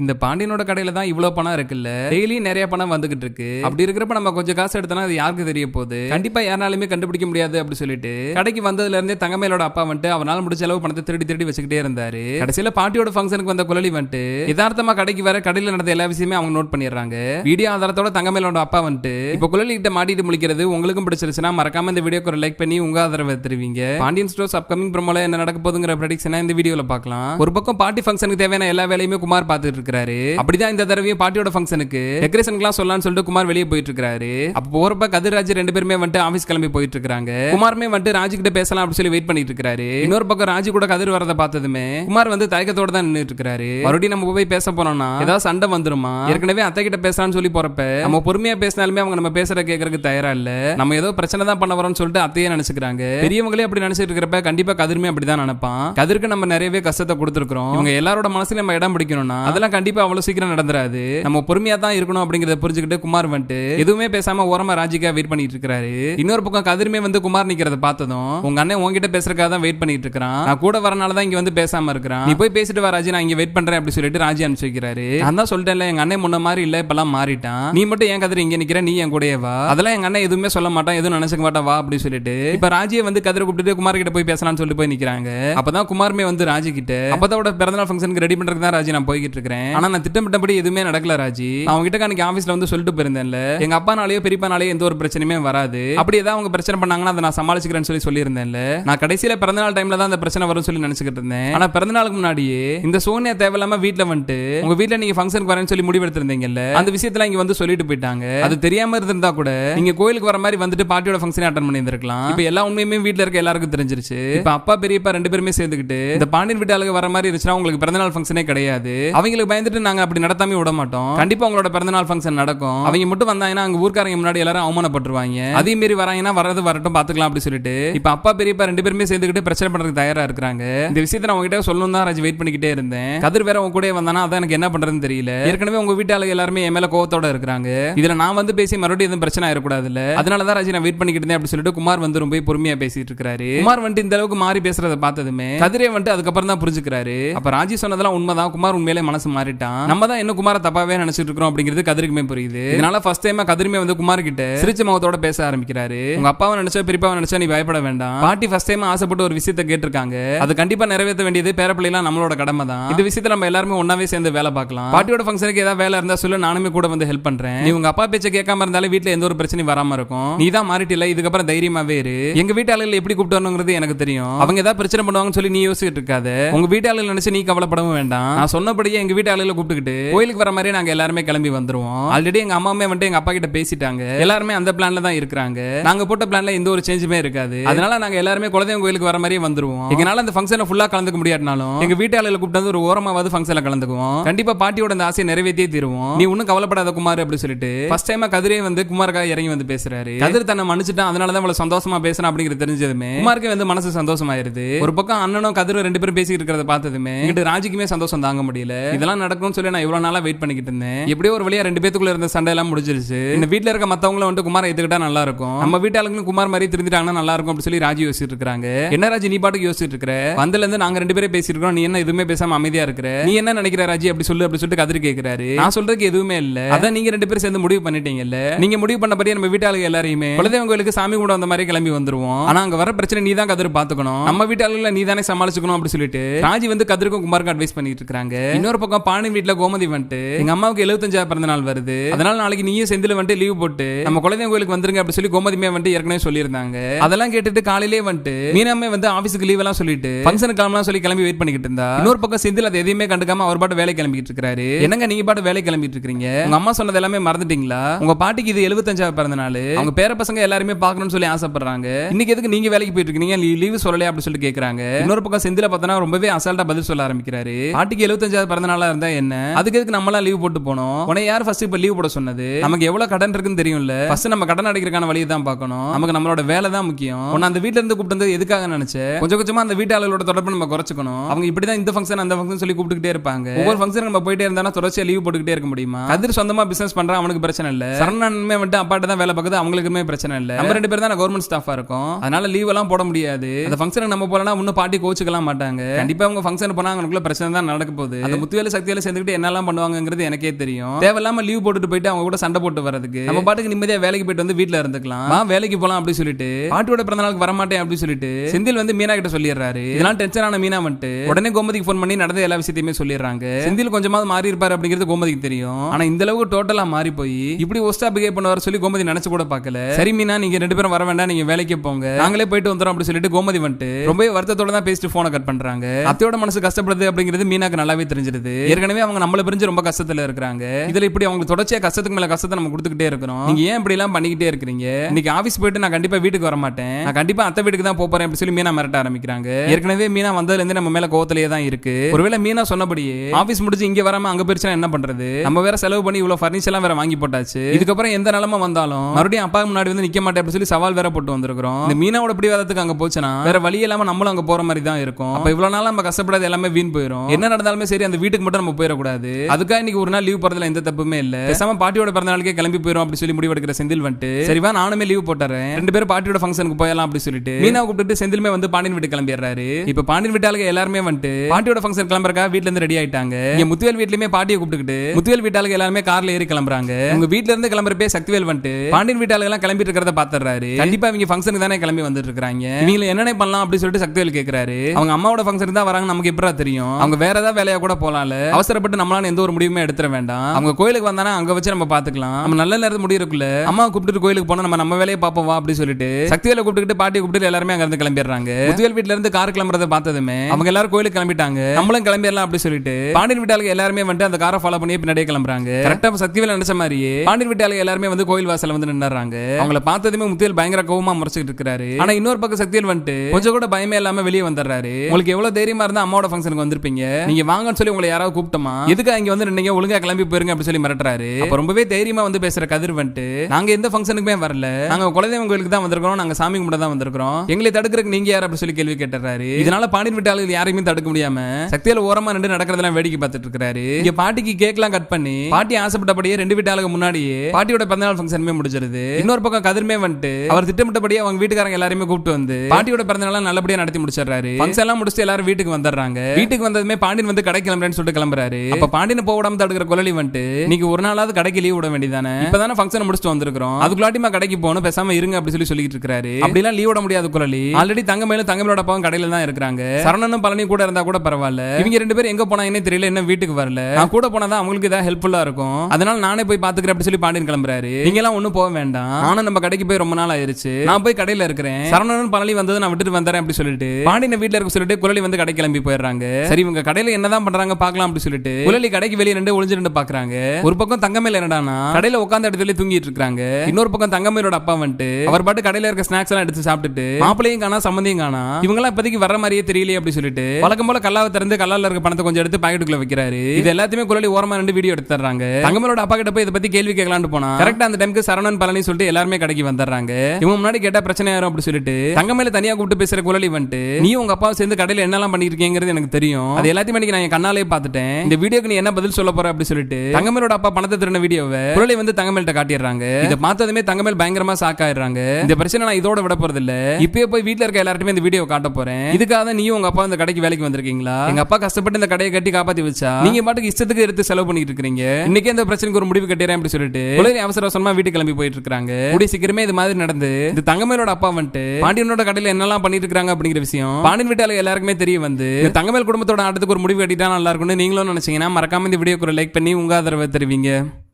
இந்த பாண்டியனோட கடையில தான் இவ்வளவு பணம் இருக்குல்ல? டெய்லியும் நிறைய பணம் வந்துகிட்டு இருக்கு. அப்படி இருக்கிறப்ப நம்ம கொஞ்சம் காசு எடுத்தனா அது யாருக்கு தெரிய போகுது? கண்டிப்பா யாராலுமே கண்டுபிடிக்க முடியாது அப்படி சொல்லிட்டு கடைக்கு வந்ததுல இருந்தே தங்கமேலோட அப்பா வந்துட்டு அவனால முடிச்ச அளவு பணத்தை திருடி திருடி வச்சுக்கிட்டே இருந்தாரு. கடைசியில பாட்டியோட ஃபங்க்ஷனுக்கு வந்த குழலி வந்துட்டு யதார்த்தமா கடைக்கு வர கடையில நடந்த எல்லா விஷயமே அவங்க நோட் பண்ணிடுறாங்க. வீடியோ ஆதாரத்தோட தங்கமேலோட அப்பா வந்துட்டு இப்போ குழலி கிட்ட மாட்டிட்டு முழிக்கிறது உங்களுக்கும் பிடிச்சிருச்சுன்னா மறக்காம இந்த வீடியோக்கு ஒரு லைக் பண்ணி உங்க ஆதரவை தருவீங்க. பாண்டியன் ஸ்டோர்ஸ் அப்கமிங் ப்ரோமோல என்ன நடக்க போதுங்கிற ப்ரடிக்ஷனா இந்த வீடியோல பார்க்கலாம். ஒரு பக்கம் பார்ட்டி ஃபங்க்ஷனுக்கு தேவையான எல்லா வேலையுமே குமார் பார்த்துட்டு இருக்காரு அப்படிதான் இந்த தடவையும் பாட்டியோட ஃபங்க்ஷனுக்கு டெக்கரேஷன்லாம் சொல்லலாம்னு சொல்லிட்டு குமார் வெளியே போயிட்டு இருக்காரு அப்ப போறப்ப கதிர்ராஜ் ரெண்டு பேருமே வந்துட்டு ஆபீஸ் கிளம்பி போயிட்டு இருக்காங்க குமாருமே வந்துட்டு ராஜு கிட்ட பேசலாம் அப்படின்னு சொல்லி வெயிட் பண்ணிட்டு இருக்காரு இன்னொரு பக்கம் ராஜு கூட கதிர் வரத பார்த்ததுமே குமார் வந்து தயக்கத்தோட தான் நின்னுட்டு இருக்காரு மறுபடியும் நம்ம போய் பேச போனோம்னா ஏதாவது சண்டை வந்துருமா? ஏற்கனவே அத்தை கிட்ட பேசலாம்னு சொல்லி போறப்ப நம்ம பொறுமையா பேசினாலுமே அவங்க நம்ம பேசுற கேட்கறதுக்கு தயாரா இல்ல. நம்ம ஏதோ பிரச்சனை தான் பண்ண வரோம்னு சொல்லிட்டு அத்தையே நினைச்சுக்கிறாங்க. பெரியவங்களே அப்படி நினைச்சிட்டு இருக்கிறப்ப கண்டிப்பா கதிருமே அப்படிதான் நினைப்பான். கதிர்க்கு நம்ம நிறையவே கஷ்டத்தை கொடுத்துருக்கோம் இவங்க எல்லாரோட மனசுல நம்ம இடம் பிடிக்கணும்னா அதெல்லாம் கண்டிப்பா அவ்வளவு சீக்கிரம் நடந்துராது நம்ம பொறுமையா தான் இருக்கணும் அப்படிங்கறத புரிஞ்சுக்கிட்டு குமார் வந்துட்டு எதுவுமே பேசாம ஓரமா ராஜிக்கா வெயிட் பண்ணிட்டு இருக்காரு. இன்னொரு பக்கம் கதிருமே வந்து குமார் நிக்கிறத பார்த்ததும் உங்க அண்ணன் உங்ககிட்ட பேசுறதுக்காக தான் வெயிட் பண்ணிட்டு இருக்கான் நான் கூட வரனால தான் இங்க வந்து பேசாம இருக்கிறான். நீ போய் பேசிட்டு வா ராஜி நான் இங்க வெயிட் பண்றேன் அப்படி சொல்லிட்டு ராஜி அனுப்பிச்சு வைக்கிறாரு. நான் தான் சொல்லிட்டேன்ல எங்க அண்ணன் முன்ன மாதிரி இல்ல இப்பெல்லாம் மாறிட்டான். நீ மட்டும் ஏன் கதிர் இங்க நிக்கிற? நீ என் கூடயே வா. அதெல்லாம் எங்க அண்ணன் எதுவுமே சொல்ல மாட்டான் எதுவும் நினைச்சுக்க மாட்டான் வா அப்படி சொல்லிட்டு. இப்ப ராஜியை வந்து கதிரை கூப்பிட்டு குமார் கிட்ட போய் பேசலாம்னு சொல்லிட்டு போய் நிக்கிறாங்க. அப்பதான் குமாருமே வந்து ராஜி கிட்ட அப்பதான் பிறந்தநாள் ஃபங்க்ஷனுக்கு ரெடி பண்றதுக்கு தான் ராஜி நான் போய்கிட்டு இருக்கிறேன். ஆனா நான் திட்டமிட்டபடி எதுவுமே நடக்கல ராஜி. அவங்க கிட்ட அன்னைக்கு ஆபீஸ்ல வந்து சொல்லிட்டு போயிருந்தேன்ல. எங்க அப்பானாலேயோ பெரியப்பானாலேயோ எந்த ஒரு பிரச்சனையுமே வராது. அப்படி ஏதாவது அவங்க பிரச்சனை பண்ணாங்கன்னா அதை நான் சமாளிச்சுக்கிறேன்னு சொல்லி சொல்லியிருந்தேன்ல. நான் கடைசியில பிறந்தநாள் டைம்ல தான் அந்த பிரச்சனை வரும்னு சொல்லி நினைச்சுக்கிட்டு இருந்தேன். ஆனா பிறந்தநாளுக்கு முன்னாடியே இந்த சோனியா தேவையில்லாம வீட்டுல வந்துட்டு உங்க வீட்டுல நீங்க ஃபங்க்ஷனுக்கு வரேன்னு சொல்லி முடிவெடுத்திருந்தீங்கல்ல அந்த விஷயத்துல இங்க வந்து சொல்லிட்டு போயிட்டாங்க. அது தெரியாம இருந்திருந்தா கூட நீங்க கோயிலுக்கு வர மாதிரி வந்துட்டு பாட்டியோட ஃபங்க்ஷன் அட்டன் பண்ணியிருந்திருக்கலாம். இப்ப எல்லா உண்மையுமே வீட்டுல இருக்க எல்லாருக்கும் தெரிஞ்சிருச்சு. இப்ப அப்பா பெரியப்பா ரெண்டு பேருமே சேர்ந்துக்கிட்டு இந்த பாண்டியன் வீட்டு வர மாதிரி இருந்துச்சுன்னா உங்களுக்கு பிறந்தநாள் ஃபங்க்ஷனே கிடையாது. அவங்களுக்கு பயந்துட்டு நாங்க அப்படி நடத்தாம விட மாட்டோம். கண்டிப்பா உங்களோட பிறந்தநாள் ஃபங்க்ஷன் நடக்கும். அவங்க மட்டும் வந்தாங்கன்னா அங்க ஊர்க்காரங்க முன்னாடி எல்லாரும் அவமானப்பட்டுருவாங்க. அதே மீறி வராங்கன்னா வரது வரட்டும் பாத்துக்கலாம் அப்படி சொல்லிட்டு. இப்ப அப்பா பெரியப்பா ரெண்டு பேருமே சேர்ந்துக்கிட்டு பிரச்சனை பண்றதுக்கு தயாரா இருக்காங்க இந்த விஷயத்த நான் உங்ககிட்ட சொல்லணும் தான் ராஜ் வெயிட் பண்ணிக்கிட்டே இருந்தேன். கதிர் வேற உங்க கூட வந்தானா அதான் எனக்கு என்ன பண்றதுன்னு தெரியல. ஏற்கனவே உங்க வீட்டாளுங்க எல்லாருமே என் மேல கோவத்தோட இருக்காங்க இதுல நான் வந்து பேசி மறுபடியும் எதுவும் பிரச்சனை ஆயிடக்கூடாதுல்ல அதனால தான் ராஜி நான் வெயிட் பண்ணிக்கிட்டு இருந்தேன் அப்படி சொல்லிட்டு குமார் வந்து ரொம்ப பொறுமையா பேசிட்டு இருக்காரு குமார் வந்துட்டு இந்த அளவுக்கு மாறி பேசுறத பார்த்ததுமே கதிரே வந்துட்டு அதுக்கப்புறம் தான் புரிஞ்சுக்கிறாரு. அப்ப ராஜி சொன்னதெல்லாம் உண்மைதான். குமார் உண்மையிலே மனசு மாறிட்டான். நம்ம தான் என்ன குமார தப்பாவே நினைச்சிட்டு இருக்கோம் அப்படிங்கிறது கதிருக்குமே புரியுது. இதனால ஃபர்ஸ்ட் டைம் கதிரிமே வந்து குமார் கிட்ட சிரிச்ச முகத்தோட பேச ஆரம்பிக்கிறாரு. உங்க அப்பாவை நினைச்சா பெரியப்பாவை நினைச்சா நீ பயப்பட வேண்டாம். பாட்டி ஃபர்ஸ்ட் டைம் ஆசைப்பட்டு ஒரு விஷயத்த கேட்டிருக்காங்க. அது கண்டிப்பா நிறைவேற்ற வேண்டியது பேரப்பிள்ளைலாம் நம்மளோட கடமை தான். இந்த விஷயத்தை நம்ம எல்லாருமே ஒன்னாவே சேர்ந்து வேலை பார்க்கலாம். பாட்டியோட ஃபங்க்ஷனுக்கு ஏதாவது வேலை இருந்தா சொல்லு நானுமே கூட வந்து ஹெல்ப் பண்றேன். நீ உங்க அப்பா பேச்ச கேட்காம இருந்தாலே வீட்டுல எந்த ஒரு பிரச்சனையும் வராம இருக்கும். நீ தான் மாறிட்டில இதுக்கப்புறம் தைரியமாவே இரு. எங்க வீட்டு ஆளுகளை எப்படி கூப்பிட்டு வரணுங்கிறது எனக்கு தெரியும். அவங்க ஏதாவது பிரச்சனை பண்ணுவாங்கன்னு சொல்லி நீ யோசிச்சுட்டு இருக்காது. உங்க வீட்டு ஆளுகள் நினைச்சு நீ கவலைப்படவும் வேண்டாம். நான் சொன்னபடியே எங்க வீட்டு வீட்டு ஆளுகளை கூப்பிட்டுக்கிட்டு கோயிலுக்கு வர மாதிரி நாங்க எல்லாருமே கிளம்பி வந்துருவோம். ஆல்ரெடி எங்க அம்மாவுமே வந்துட்டு எங்க அப்பா கிட்ட பேசிட்டாங்க. எல்லாருமே அந்த பிளான்ல தான் இருக்கிறாங்க. நாங்க போட்ட பிளான்ல எந்த ஒரு சேஞ்சுமே இருக்காது. அதனால நாங்க எல்லாருமே குலதெய்வம் கோயிலுக்கு வர மாதிரியே வந்துருவோம். எங்களால அந்த ஃபங்க்ஷனை ஃபுல்லா கலந்துக்க முடியாட்டினாலும் எங்க வீட்டு ஆளுகளை கூப்பிட்டு வந்து ஒரு ஓரமாவது ஃபங்க்ஷன்ல கலந்துக்குவோம். கண்டிப்பா பாட்டியோட அந்த ஆசையை நிறைவேற்றியே தீருவோம். நீ ஒன்னும் கவலைப்படாத குமார் அப்படி சொல்லிட்டு ஃபர்ஸ்ட் டைமா கதிரே வந்து குமாருக்காக இறங்கி வந்து பேசுறாரு. கதிர் தன்னை மன்னிச்சுட்டான் அதனால தான் இவ்வளவு சந்தோஷமா பேசுறான் அப்படிங்கிறது தெரிஞ்சதுமே. குமாருக்கு வந்து மனசு சந்தோஷமாயிருது. ஒரு பக்கம் அண்ணனும் கதிரும் ரெண்டு பேரும் பேசிக்கிட்டு இருக்கிறத பார்த்ததுமே இங்கிட்டு ராஜிக்குமே சந்தோஷம் தாங்க முடியல. இதெல்லாம் நடக்கும்னு சொல்லி நான் இவ்வளவு நாளா வெயிட் பண்ணிக்கிட்டு இருந்தேன். எப்படியோ ஒரு வழியா ரெண்டு பேத்துக்குள்ள இருந்த சண்டை எல்லாம் முடிஞ்சிருச்சு. இந்த வீட்ல இருக்க மத்தவங்களும் வந்து குமார் எடுத்துக்கிட்டா நல்லா இருக்கும். நம்ம வீட்டாளுங்களும் குமார் மாதிரி திருந்திட்டாங்கன்னா நல்லா இருக்கும் அப்படின்னு சொல்லி ராஜி யோசிச்சுட்டு இருக்காங்க. என்ன ராஜி நீ பாட்டுக்கு யோசிச்சுட்டு இருக்கிற வந்தல இருந்து நாங்க ரெண்டு பேரும் பேசிட்டு இருக்கோம் நீ என்ன எதுவுமே பேசாம அமைதியா இருக்கிற? நீ என்ன நினைக்கிற ராஜி? அப்படி சொல்லு அப்படி சொல்லிட்டு கதிர் கேக்குறாரு. நான் சொல்றதுக்கு எதுவுமே இல்ல. அதான் நீங்க ரெண்டு பேரும் சேர்ந்து முடிவு பண்ணிட்டீங்கல்ல. நீங்க முடிவு பண்ணபடியே நம்ம வீட்டாளுங்க எல்லாரையுமே குலதெய்வம் கோயிலுக்கு சாமி கூட வந்த மாதிரி கிளம்பி வந்துருவோம். ஆனா அங்க வர பிரச்சனை நீ தான் கதிர் பாத்துக்கணும். நம்ம வீட்டாளுல நீ தானே சமாளிச்சுக்கணும் அப்படி சொல்லிட்டு ராஜி வந்து கதிருக்கும் குமாருக்கும் அட்வைஸ் பண்ணிட்டு இருக்காங்க. இன்னொரு பக்கம் பாணி வீட்ல கோமதி வந்துட்டு எங்க அம்மாவுக்கு எழுபத்தஞ்சாவது பிறந்த நாள் வருது. அதனால நாளைக்கு நீயும் செந்தில வந்துட்டு லீவ் போட்டு நம்ம குழந்தைங்க கோயிலுக்கு வந்துருங்க அப்படி சொல்லி கோமதிமே வந்துட்டு ஏற்கனவே சொல்லியிருந்தாங்க. அதெல்லாம் கேட்டுட்டு காலையிலே வந்துட்டு மீனாமே வந்து ஆபீஸுக்கு லீவ் எல்லாம் சொல்லிட்டு ஃபங்க்ஷன் கிளம்பலாம் சொல்லி கிளம்பி வெயிட் பண்ணிக்கிட்டு இருந்தா இன்னொரு பக்கம் செந்தில் அது எதையுமே கண்டுக்காம அவர் பாட்டு வேலை கிளம்பிட்டு இருக்காரு. என்னங்க நீங்க பாட்டு வேலை கிளம்பிட்டு இருக்கீங்க? உங்க அம்மா சொன்னது எல்லாமே மறந்துட்டீங்களா? உங்க பாட்டிக்கு இது எழுபத்தஞ்சாவது பிறந்த நாள் அவங்க பேர பசங்க எல்லாருமே பார்க்கணும்னு சொல்லி ஆசைப்படுறாங்க. இன்னைக்கு எதுக்கு நீங்க வேலைக்கு போயிட்டு இருக்கீங்க? லீவ் சொல்லலையா அப்படின்னு சொல்லி கேட்கறாங்க இன்னொரு பக்கம் செந்தில பார்த்தோன்னா ரொம்பவே அசால்ட்டா பதில் சொல்ல ஆரம்பிக்கிறாரு. பாட்டிக்கு எழுபத்தஞ்சாவது பிறந்த நாளா இருந்தா என்ன? அதுக்கு எதுக்கு நம்மளாம் லீவ் போட்டு போனோம்? உன யார் ஃபர்ஸ்ட் இப்ப லீவ் போட சொன்னது? நமக்கு எவ்வளவு கடன் இருக்குன்னு தெரியும்ல? ஃபர்ஸ்ட் நம்ம கடன் அடைக்கிறதுக்கான வழியை தான் பார்க்கணும். நமக்கு நம்மளோட வேலை தான் முக்கியம். உன்னை அந்த வீட்டுல இருந்து கூப்பிட்டு எதுக்காக நினைச்சேன் கொஞ்சம் கொஞ்சமா அந்த வீட்டாளர்களோட தொடர்பு நம்ம குறைச்சிக்கணும். அவங்க இப்படிதான் இந்த ஃபங்க்ஷன் அந்த ஃபங்க்ஷன் சொல்லி கூப்பிட்டுக்கிட்டே இருப்பாங்க. ஒவ்வொரு ஃபங்க்ஷன் நம்ம போயிட்டே இருந்தா தொடர்ச்சியா லீவ் போட்டுக்கிட்டே இருக்க முடியுமா? கதிர் சொந்தமா பிசினஸ் பண்றான் அவனுக்கு பிரச்சனை இல்ல. சரணனுமே வந்துட்டு அப்பாட்ட தான் வேலை பார்க்குது அவங்களுக்குமே பிரச்சனை இல்ல. நம்ம ரெண்டு பேரும் தான் கவர்மெண்ட் ஸ்டாஃபா இருக்கும். அதனால லீவ் எல்லாம் போட முடியாது. அந்த ஃபங்க்ஷனுக்கு நம்ம போலனா இன்னும் பாட்டி கோச்சுக்கலாம் மாட்டாங்க. கண்டிப்பா அவங்க ஃபங்க்ஷன் போனா அவங்களுக்குள்ள பிரச்சனை தான் நடக்க போகுது. அந்த முத்துவேலு சக்தி சக்தியில சேர்ந்துக்கிட்டு என்னெல்லாம் பண்ணுவாங்கிறது எனக்கே தெரியும். தேவையில்லாம லீவ் போட்டுட்டு போயிட்டு அவங்க கூட சண்டை போட்டு வரதுக்கு நம்ம பாட்டுக்கு நிம்மதியா வேலைக்கு போயிட்டு வந்து வீட்ல இருந்துக்கலாம். வா வேலைக்கு போலாம் அப்படி சொல்லிட்டு. பாட்டியோட பிறந்த நாளுக்கு வரமாட்டேன் அப்படி சொல்லிட்டு செந்தில் வந்து மீனா கிட்ட சொல்லிடுறாரு. இதெல்லாம் டென்ஷனான மீனா வந்துட்டு. உடனே கோமதிக்கு ஃபோன் பண்ணி நடந்த எல்லா விஷயத்தையுமே சொல்லிடுறாங்க. செந்தில் கொஞ்சமாவது மாறி இருப்பாரு அப்படிங்கிறது கோமதிக்கு தெரியும். ஆனா இந்த அளவுக்கு டோட்டலா மாறி போய் இப்படி ஒஸ்டா பிஹேவ் பண்ணுவார் சொல்லி கோமதி நினைச்சு கூட பாக்கல சரி மீனா நீங்க ரெண்டு பேரும் வர வேண்டாம் நீங்க வேலைக்கு போங்க. நாங்களே போயிட்டு வந்துரும் அப்படி சொல்லிட்டு கோமதி வந்துட்டு ரொம்ப வருத்தத்தோட தான் பேசிட்டு போனை கட் பண்றாங்க. அத்தையோட மனசு கஷ்டப்படுது அப்படிங்கிறது மீனாக்கு நல்லாவே தெரிஞ்சிருது. ஏற்கனவே அவங்க நம்மள பிரிஞ்சு ரொம்ப கஷ்டத்துல இருக்கிறாங்க. இதுல இப்படி அவங்க தொடர்ச்சியா கஷ்டத்துக்கு மேல கஷ்டத்தை நம்ம கொடுத்துக்கிட்டே இருக்கிறோம். நீங்க ஏன் இப்படி எல்லாம் பண்ணிக்கிட்டே இருக்கிறீங்க? இன்னைக்கு ஆபீஸ் போயிட்டு நான் கண்டிப்பா வீட்டுக்கு வர மாட்டேன். நான் கண்டிப்பா அத்தை வீட்டுக்கு தான் போறேன் அப்படி சொல்லி மீனா மிரட்ட ஆரம்பிக்கிறாங்க. ஏற்கனவே மீனா வந்ததுல இருந்து நம்ம மேல கோவத்திலேயே தான் இருக்கு. ஒருவேளை மீனா சொன்னபடியே ஆபீஸ் முடிஞ்சு இங்க வராம அங்க போயிருச்சுன்னா என்ன பண்றது? நம்ம வேற செலவு பண்ணி இவ்வளவு ஃபர்னிச்சர் எல்லாம் வேற வாங்கி போட்டாச்சு. இதுக்கப்புறம் எந்த நிலமை வந்தாலும் மறுபடியும் அப்பா முன்னாடி வந்து நிக்க மாட்டேன் அப்படின்னு சொல்லி சவால் வேற போட்டு வந்திருக்கிறோம். இந்த மீனாவோட பிடிவாதத்துக்கு அங்க போச்சுன்னா வேற வழி இல்லாம நம்மளும் அங்க போற மாதிரி தான் இருக்கும். அப்ப இவ்வளவு நாள் நம்ம கஷ்டப்படாத எல்லாமே வீண் போயிடும் என்ன நடந்தாலுமே சரி அந்த வீட்டுக்கு மட்டும் நம்ம போயிடக்கூடாது. அதுக்காக இன்னைக்கு ஒரு நாள் லீவ் போறதுல எந்த தப்புமே இல்ல. பேசாம பாட்டியோட பிறந்த நாளுக்கே கிளம்பி போயிடும் அப்படி சொல்லி முடிவெடுக்கிற செந்தில் வந்துட்டு சரிவா நானுமே லீவ் போட்டுறேன். ரெண்டு பேரும் பாட்டியோட ஃபங்க்ஷனுக்கு போயலாம் அப்படி சொல்லிட்டு மீனா கூப்பிட்டு செந்திலுமே வந்து பாண்டியன் வீட்டு கிளம்பிடுறாரு. இப்ப பாண்டியன் வீட்டாளுக்கு எல்லாருமே வந்துட்டு பாட்டியோட ஃபங்க்ஷன் கிளம்புறக்கா வீட்டுல இருந்து ரெடி ஆயிட்டாங்க. இங்க முத்துவேல் வீட்லயுமே பாட்டியை கூப்பிட்டுக்கிட்டு முத்துவேல் வீட்டாளுக்கு எல்லாருமே கார்ல ஏறி கிளம்புறாங்க. உங்க வீட்டுல இருந்து கிளம்புறப்பே சக்திவேல் வந்துட்டு பாண்டியன் வீட்டாளுங்க எல்லாம் கிளம்பிட்டு இருக்கிறத பாத்துறாரு கண்டிப்பா இவங்க ஃபங்க்ஷனுக்கு தானே கிளம்பி வந்துட்டு இருக்காங்க. இவங்க என்னென்ன பண்ணலாம் அப்படி சொல்லிட்டு சக்திவேல் கேக்குறாரு. அவங்க அம்மாவோட ஃபங்க்ஷன் தான் வராங்க நமக்கு எப்படா தெரியும்? அவங்க வேற ஏதாவது வேலையா கூட போலாம்ல. அவசரப்பட்டு நம்மளால எந்த ஒரு முடிவுமே எடுத்துட வேண்டாம். அவங்க கோயிலுக்கு வந்தானா அங்க வச்சு நம்ம பாத்துக்கலாம். நம்ம நல்ல நேரத்து முடியிருக்குள்ள அம்மா கூப்பிட்டு கோயிலுக்கு போனா நம்ம நம்ம வேலையை பாப்போம் வா அப்படி சொல்லிட்டு சக்திவேலை கூப்பிட்டு பாட்டி கூப்பிட்டு எல்லாருமே அங்க இருந்து கிளம்பிடுறாங்க. முத்துவேல் வீட்டுல இருந்து கார் கிளம்புறத பார்த்ததுமே அவங்க எல்லாரும் கோயிலுக்கு கிளம்பிட்டாங்க. நம்மளும் கிளம்பிடலாம் அப்படி சொல்லிட்டு பாண்டியன் வீட்டாளுக்கு எல்லாருமே வந்து அந்த காரை ஃபாலோ பண்ணி பின்னாடியே கிளம்புறாங்க. கரெக்டா சக்திவேல் நினைச்ச மாதிரியே பாண்டியன் வீட்டாளுக்கு எல்லாருமே வந்து கோயில் வாசல வந்து நின்னுறாங்க. அவங்கள பார்த்ததுமே முத்தியல் பயங்கர கோவமா முறைச்சிட்டு இருக்காரு. ஆனா இன்னொரு பக்கம் சக்திவேல் வந்துட்டு கொஞ்சம் கூட பயமே இல்லாம வெளியே வந்துடுறாரு. உங்களுக்கு எவ்வளவு தைரியமா இருந்தா அம்மாவோட ஃபங்க்ஷனுக்கு வந்திருப்பீங்க. நீங்க வாங்கன்னு சொல்லி உங்களை யாராவது கூப்பிட்டோமா? எதுக்கு இங்க வந்து நின்னீங்க? ஒழுங்கா கிளம்பி போயிருங்க அப்படி சொல்லி மிரட்டுறாரு. அப்ப ரொம்பவே தைரியமா வந்து பேசுற கதிர் வந்துட்டு நாங்க எந்த ஃபங்க்ஷனுக்குமே வரல. நாங்க குலதெய்வம் கோயிலுக்கு தான் வந்திருக்கிறோம். நாங்க சாமி கும்பிட தான் வந்திருக்கிறோம். எங்களை தடுக்கிறதுக்கு நீங்க யார் அப்படி சொல்லி கேள்வி கேட்டுறாரு? இதனால பாண்டியன் விட்டாளர்கள் யாரையுமே தடுக்க முடியாம சக்தியில ஓரமா நின்று நடக்கிறதெல்லாம் வேடிக்கை பார்த்துட்டு இருக்காரு இங்க பாட்டிக்கு கேக்லாம் கட் பண்ணி பாட்டி ஆசைப்பட்டபடியே ரெண்டு வீட்டாளுக்கு முன்னாடியே பாட்டியோட பிறந்தநாள் ஃபங்க்ஷனுமே முடிஞ்சிருது. இன்னொரு பக்கம் கதிர்மே வந்துட்டு அவர் திட்டமிட்டபடியே அவங்க வீட்டுக்காரங்க எல்லாருமே கூப்பிட்டு வந்து பாட்டியோட பிறந்தநாள் நல்லபடியா நடத்தி முடிச்சிடுறாரு. ஃபங்க்ஷன் எல்லாம் முடிச்சுட்டு எல்லாரும் வீட்டுக்கு வந்துடுறாங்க. வீட்டுக்கு வந்ததுமே பாண்டியன் வந்து கடை கிளம்புறேன்னு சொல்லிட்டு கிளம்புறாரு. அப்ப பாண்டியன் போக விடாம தடுக்கிற குழலி வந்துட்டு நீங்க ஒரு நாளாவது கடைக்கு லீவ் விட வேண்டியதானே இப்பதானே ஃபங்க்ஷன் முடிச்சுட்டு வந்திருக்கிறோம். அதுக்குள்ளாட்டிமா கடைக்கு போகணும் பேசாம இருங்க அப்படி சொல்லி சொல்லிட்டு இருக்காரு அப்படிலாம் லீவ் விட முடியாது குழலி ஆல்ரெடி தங்கமேலும் தங்கமேலோட அப்பாவும் கடையில தான் இருக்கிறாங்க. சரணனும் பழனி கூட இருந்தா கூட பரவாயில்ல. இவங்க ரெண்டு பேரும் எங்க போனாங்கன்னே தெரியல என்ன வீட்டுக்கு வரல. நான் கூட போனாதான் அவங்களுக்கு ஏதாவது ஹெல்ப்ஃபுல்லா இருக்கும். அதனால நானே போய் பாத்துக்கிறேன் அப்படி சொல்லி பாண்டியன் கிளம்புறாரு. நீங்க எல்லாம் ஒண்ணும் போக வேண்டாம். நானும் நம்ம கடைக்கு போய் ரொம்ப நாள் ஆயிருச்சு. நான் போய் கடையில இருக்கிறேன். சரணனும் பழனி வந்தது நான் விட்டுட்டு வந்தேன் அப்படி சொல்லிட்டு. பாண்டியன் வீட்டுல இருக்க சொல்லிட்டு குழலி வந்து கடை கிளம்பி போயிடுறாங்க. சரி இவங்க கடையில என்னதான் பண்றாங்க பார்க்கலாம் அப்படி சொல்லிட்டு குழலி கடைக்கு வெளியே ரெண்டு ஒளிஞ்சு ரெண்டு பாக்குறாங்க. ஒரு பக்கம் தங்கமேல என்னடானா கடையில உட்கார்ந்த இடத்துல தூங்கிட்டு இருக்காங்க இன்னொரு பக்கம் தங்கமேலோட அப்பா வந்துட்டு அவர் பாட்டு கடையில இருக்க ஸ்நாக்ஸ் எல்லாம் எடுத்து சாப்பிட்டுட்டு மாப்பிளையும் காணா சம்மந்தியும் காணா. இவங்க எல்லாம் இப்போதைக்கு வர மாதிரியே தெரியலையே அப்படி சொல்லிட்டு வழக்கம் போல கல்லாவை திறந்து கல்லால இருக்க பணத்தை கொஞ்சம் எடுத்து பாக்கெட்டுக்குள்ள வைக்கிறாரு. இது எல்லாத்தையுமே குழலி ஓரமா ரெண்டு வீடியோ எடுத்து தர்றாங்க. தங்கமேலோட அப்பா கிட்ட போய் இதை பத்தி கேள்வி கேட்கலான்னு போனா கரெக்டா அந்த டைமுக்கு சரவணன் பழனி சொல்லிட்டு எல்லாருமே கடைக்கு வந்துடுறாங்க. இவங்க முன்னாடி கேட்டா பிரச்சனை யாரும் அப்படி சொல்லிட்டு தங்கமேல தனியா கூப்பிட்டு பேசுற குழலி வந்துட்டு நீ உங்க அப்பா சேர்ந்து கடையில என்னெல்லாம் பண்ணிட்டு இருக்கீங்கிறது எனக்கு தெரியும். அது எல்லாத்தையும் நான் என் கண்ணாலே பார்த்துட்டேன். இந்த வீடியோக்கு நீ என்ன பதில் சொல்ல போற அப்படி சொல்லிட்டு தங்கமேலோட அப்பா பணத்தை திருடின வீடியோவை குரலை வந்து தங்கமேல்ட்ட காட்டிடுறாங்க. இதை பார்த்ததுமே தங்கமேல் பயங்கரமா ஷாக் ஆயிடுறாங்க. இந்த பிரச்சனை நான் இதோட விட போறது இல்ல இப்பயே போய் வீட்ல இருக்க எல்லார்ட்டுமே இந்த வீடியோ காட்ட போறேன். இதுக்காக தான் நீயும் உங்க அப்பா இந்த கடைக்கு வேலைக்கு வந்திருக்கீங்களா? எங்க அப்பா கஷ்டப்பட்டு இந்த கடையை கட்டி காப்பாத்தி வச்சா நீங்க பாட்டுக்கு இஷ்டத்துக்கு எடுத்து செலவு பண்ணிட்டு இருக்கீங்க இன்னைக்கே இந்த பிரச்சனைக்கு ஒரு முடிவு கட்டிடுறேன் அப்படி சொல்லிட்டு குளரி அவசர அவசரமா வீட்டுக்கு கிளம்பி போயிட்டு இருக்காங்க கூடிய சீக்கிரமே இது மாதிரி நடந்து இந்த தங்கமேலோட அப்பா வந்துட்டு பாண்டியனோட கடையில என்னெல்லாம் பண்ணிட்டு இருக்காங்க அப்படிங்கிற விஷயம் பாண்டியன் வீட்டால எல்லாருக்குமே தெரிய வந்து தங்கமேல் குடும்பத்தோட ஆட்டத்துக்கு ஒரு முடிவு கட்டிட்டா நல்லா இருக்கும்னு நீங்களும் நினைச்சீங்கன்னா மறக்காம இந்த வீடியோக்கு ஒரு லைக் பண்ணி உங்க ஆதரவை தருவீங்க.